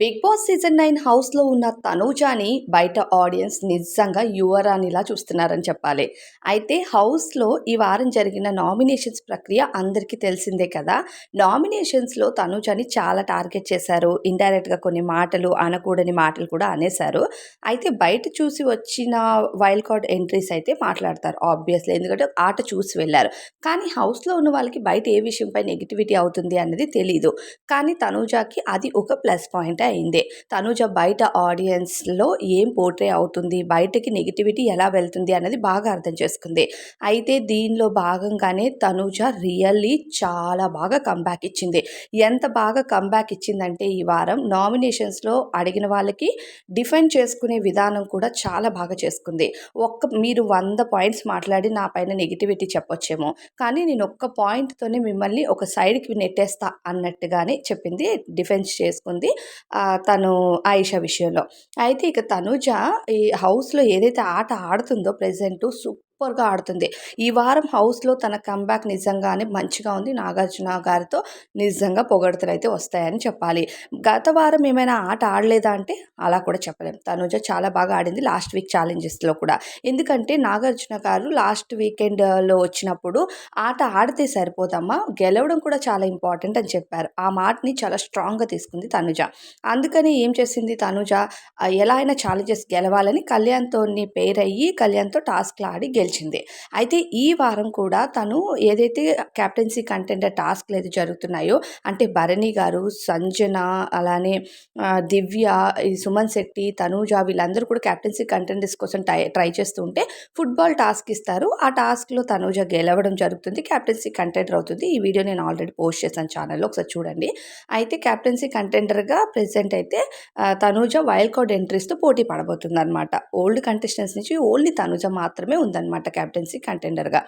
Big boss season nine హౌస్లో ఉన్న తనూజాని బయట ఆడియన్స్ నిజంగా యువరాణిలా చూస్తున్నారని చెప్పాలి. అయితే హౌస్లో ఈ వారం జరిగిన నామినేషన్స్ ప్రక్రియ అందరికీ తెలిసిందే కదా. నామినేషన్స్లో తనూజాని చాలా టార్గెట్ చేశారు. ఇండైరెక్ట్గా కొన్ని మాటలు అనకూడని మాటలు కూడా అనేశారు. అయితే బయట చూసి వచ్చిన వైల్డ్ కార్డ్ ఎంట్రీస్ అయితే మాట్లాడతారు ఆబ్వియస్లీ. ఎందుకంటే ఆట చూసి వెళ్ళారు. కానీ హౌస్లో ఉన్న వాళ్ళకి బయట ఏ విషయంపై నెగిటివిటీ అవుతుంది అన్నది తెలీదు. కానీ తనూజాకి అది ఒక ప్లస్ పాయింట్ అయింది. తనుజ బయట ఆడియన్స్లో ఏం పోర్ట్రే అవుతుంది? బయటకి నెగిటివిటీ ఎలా వెళ్తుంది అన్నది బాగా అర్థం చేసుకుంది. అయితే దీనిలో భాగంగానే తనుజ రియల్లీ చాలా బాగా కంబ్యాక్ ఇచ్చింది. ఎంత బాగా కంబ్యాక్ ఇచ్చిందంటే ఈ వారం నామినేషన్స్లో అడిగిన వాళ్ళకి డిఫెండ్ చేసుకునే విధానం కూడా చాలా బాగా చేసుకుంది. ఒక్క మీరు వంద పాయింట్స్ మాట్లాడి నా పైన నెగిటివిటీ చెప్పొచ్చేమో. కానీ నేను ఒక్క పాయింట్తోనే మిమ్మల్ని ఒక సైడ్కి నెట్టేస్తా అన్నట్టుగానే చెప్పింది డిఫెన్స్ చేసుకుంది. తను ఆయిషా విషయంలో. అయితే ఇక తనుజ ఈ హౌస్లో ఏదైతే ఆట ఆడుతుందో ప్రజెంట్ సూపర్గా ఆడుతుంది. ఈ వారం హౌస్లో తన కంబ్యాక్ నిజంగానే మంచిగా ఉంది. నాగార్జున గారితో నిజంగా పొగడతలు అయితే వస్తాయని చెప్పాలి. గత వారం ఏమైనా ఆట ఆడలేదా అంటే అలా కూడా చెప్పలేం. తనుజ చాలా బాగా ఆడింది లాస్ట్ వీక్ ఛాలెంజెస్లో కూడా. ఎందుకంటే నాగార్జున గారు లాస్ట్ వీకెండ్లో వచ్చినప్పుడు ఆట ఆడితే సరిపోదమ్మా గెలవడం కూడా చాలా ఇంపార్టెంట్ అని చెప్పారు. ఆ మాటని చాలా స్ట్రాంగ్గా తీసుకుంది తనుజ. అందుకని ఏం చేసింది తనుజ? ఎలా అయినా ఛాలెంజెస్ గెలవాలని కళ్యాణ్తో పేరయ్యి కళ్యాణ్తో టాస్క్లు ఆడి గెలి గెలిచింది అయితే ఈ వారం కూడా తను ఏదైతే క్యాప్టెన్సీ కంటెండర్ టాస్క్లు అయితే జరుగుతున్నాయో అంటే భరణి గారు సంజన అలానే దివ్య ఈ సుమన్ శెట్టి తనూజ వీళ్ళందరూ కూడా క్యాప్టెన్సీ కంటెండర్స్ కోసం ట్రై ట్రై చేస్తుంటే ఫుట్బాల్ టాస్క్ ఇస్తారు. ఆ టాస్క్లో తనూజ గెలవడం జరుగుతుంది క్యాప్టెన్సీ కంటెండర్ అవుతుంది. ఈ వీడియో నేను ఆల్రెడీ పోస్ట్ చేశాను ఛానల్లో ఒకసారి చూడండి. అయితే క్యాప్టెన్సీ కంటెండర్గా ప్రెసెంట్ అయితే తనూజ వైల్డ్ కార్డ్ ఎంట్రీస్తో పోటీ పడబోతుంది అనమాట ఓల్డ్ కంటెస్టెంట్స్ నుంచి ఓన్లీ తనూజ మాత్రమే ఉందన్నమాట. అనమాట క్యాప్టెన్సీ కంటెండర్గా.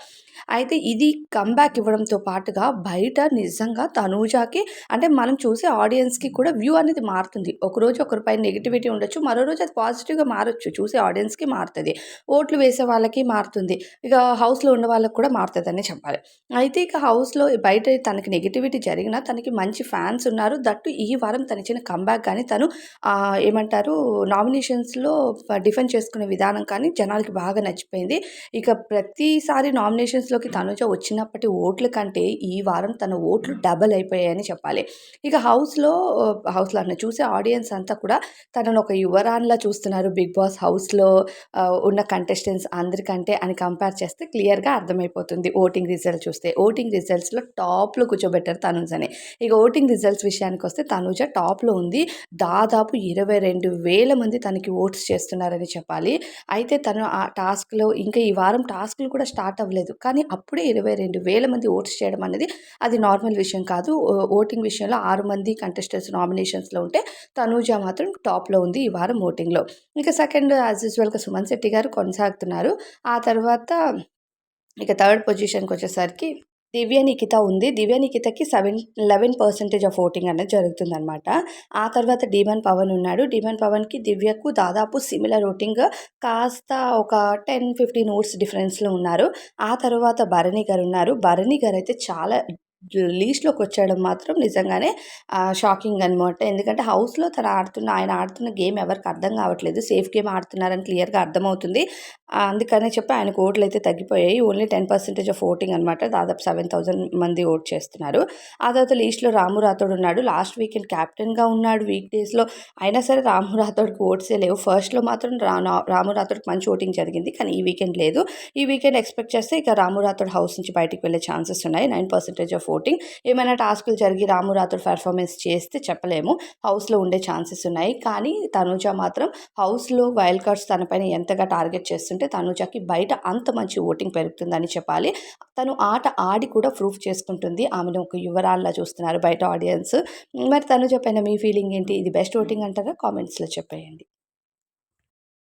అయితే ఇది కంబ్యాక్ ఇవ్వడంతో పాటుగా బయట నిజంగా తనూజాకి అంటే మనం చూసే ఆడియన్స్కి కూడా వ్యూ అనేది మారుతుంది. ఒకరోజు ఒకరిపై నెగిటివిటీ ఉండొచ్చు మరో రోజు అది పాజిటివ్గా మారచ్చు. చూసే ఆడియన్స్కి మారుతుంది. ఓట్లు వేసే వాళ్ళకి మారుతుంది. ఇక హౌస్లో ఉన్న వాళ్ళకి కూడా మారుతుందని చెప్పాలి. అయితే ఇక హౌస్లో బయట తనకి నెగిటివిటీ జరిగినా తనకి మంచి ఫ్యాన్స్ ఉన్నారు. దట్టు ఈ వారం తన ఇచ్చిన కంబ్యాక్ కానీ తను ఏమంటారు నామినేషన్స్లో డిఫెండ్ చేసుకునే విధానం కానీ జనాలకి బాగా నచ్చిపోయింది. ఇక ప్రతిసారి నామినేషన్స్లోకి తనుజ వచ్చినప్పటి ఓట్ల కంటే ఈ వారం తన ఓట్లు డబల్ అయిపోయాయని చెప్పాలి. ఇక హౌస్లో హౌస్లో అన్న చూసే ఆడియన్స్ అంతా కూడా తనను ఒక యువరాన్లా చూస్తున్నారు. బిగ్ బాస్ హౌస్లో ఉన్న కంటెస్టెంట్స్ అందరికంటే అని కంపేర్ చేస్తే క్లియర్గా అర్థమైపోతుంది. ఓటింగ్ రిజల్ట్ చూస్తే ఓటింగ్ రిజల్ట్స్లో టాప్లో కూర్చోబెట్టారు తనుజని. ఇక ఓటింగ్ రిజల్ట్స్ విషయానికి వస్తే తనుజ టాప్లో ఉంది. దాదాపు ఇరవై రెండు వేల మంది తనకి ఓట్స్ చేస్తున్నారని చెప్పాలి. అయితే తను ఆ టాస్క్లో ఇంకా ఈ వారం వారం టాస్క్లు కూడా స్టార్ట్ అవ్వలేదు. కానీ అప్పుడే ఇరవై రెండు వేల మంది ఓట్స్ చేయడం అనేది అది నార్మల్ విషయం కాదు. ఓటింగ్ విషయంలో ఆరు మంది కంటెస్టెంట్స్ నామినేషన్స్లో ఉంటే తనూజ మాత్రం టాప్లో ఉంది ఈ వారం ఓటింగ్లో. ఇంకా సెకండ్ యాజ్ యూజువల్గా సుమన్ శెట్టి గారు కొనసాగుతున్నారు. ఆ తర్వాత ఇక థర్డ్ పొజిషన్కి వచ్చేసరికి దివ్య నిఖిత ఉంది. Divya నిఖితకి seven eleven percentage of voting అనేది జరుగుతుందనమాట ఆ తర్వాత డిమన్ పవన్ ఉన్నాడు. డిమన్ పవన్కి దివ్యకు దాదాపు సిమిలర్ ఓటింగ్. కాస్త ఒక టెన్ ఫిఫ్టీన్ ఓట్స్ డిఫరెన్స్లో ఉన్నారు. ఆ తర్వాత భరణి గారు ఉన్నారు. భరణి గారు అయితే చాలా లీస్ట్లోకి వచ్చాడు మాత్రం నిజంగానే షాకింగ్ అనమాట ఎందుకంటే హౌస్లో తను ఆడుతున్న ఆయన ఆడుతున్న గేమ్ ఎవరికి అర్థం కావట్లేదు. సేఫ్ గేమ్ ఆడుతున్నారని క్లియర్గా అర్థమవుతుంది. అందుకనే చెప్పి ఆయన ఓట్లు అయితే తగ్గిపోయాయి. Only ten percentage of voting అనమాట దాదాపు సెవెన్ థౌసండ్ మంది ఓట్ చేస్తున్నారు. ఆ తర్వాత లీస్ట్లో రాము రాథోడ్ ఉన్నాడు. లాస్ట్ వీకెండ్ క్యాప్టెన్గా ఉన్నాడు వీక్ డేస్లో. అయినా సరే రాము రాథోడ్కి ఓట్సే లేవు. ఫస్ట్లో మాత్రం రాము రాథోడ్కి మంచి ఓటింగ్ జరిగింది. కానీ ఈ వీకెండ్ లేదు. ఈ వీకెండ్ ఎక్స్పెక్ట్ చేస్తే ఇక రాము రాథోడ్ హౌస్ నుంచి బయటికి వెళ్ళే ఛాన్సెస్ ఉన్నాయి. నైన్ పర్సెంటేజ్ ఆఫ్ ఓటింగ్ ఏమైనా టాస్కులు జరిగి రాము రాథోడ్ పెర్ఫార్మెన్స్ చేస్తే చెప్పలేము. హౌస్లో ఉండే ఛాన్సెస్ ఉన్నాయి. కానీ తనుజ మాత్రం హౌస్లో వైల్డ్ కార్డ్స్ తనపైన ఎంతగా టార్గెట్ చేస్తుంటే చేసుకుంటే తనుజకి బయట అంత మంచి ఓటింగ్ పెరుగుతుందని చెప్పాలి. తను ఆట ఆడి కూడా ప్రూఫ్ చేసుకుంటుంది. ఆమెను ఒక యువరాల్లా చూస్తున్నారు బయట ఆడియన్స్ మరి తనుజ పైన మీ ఫీలింగ్ ఏంటి? ఇది బెస్ట్ ఓటింగ్ అంటారా? కామెంట్స్లో చెప్పేయండి.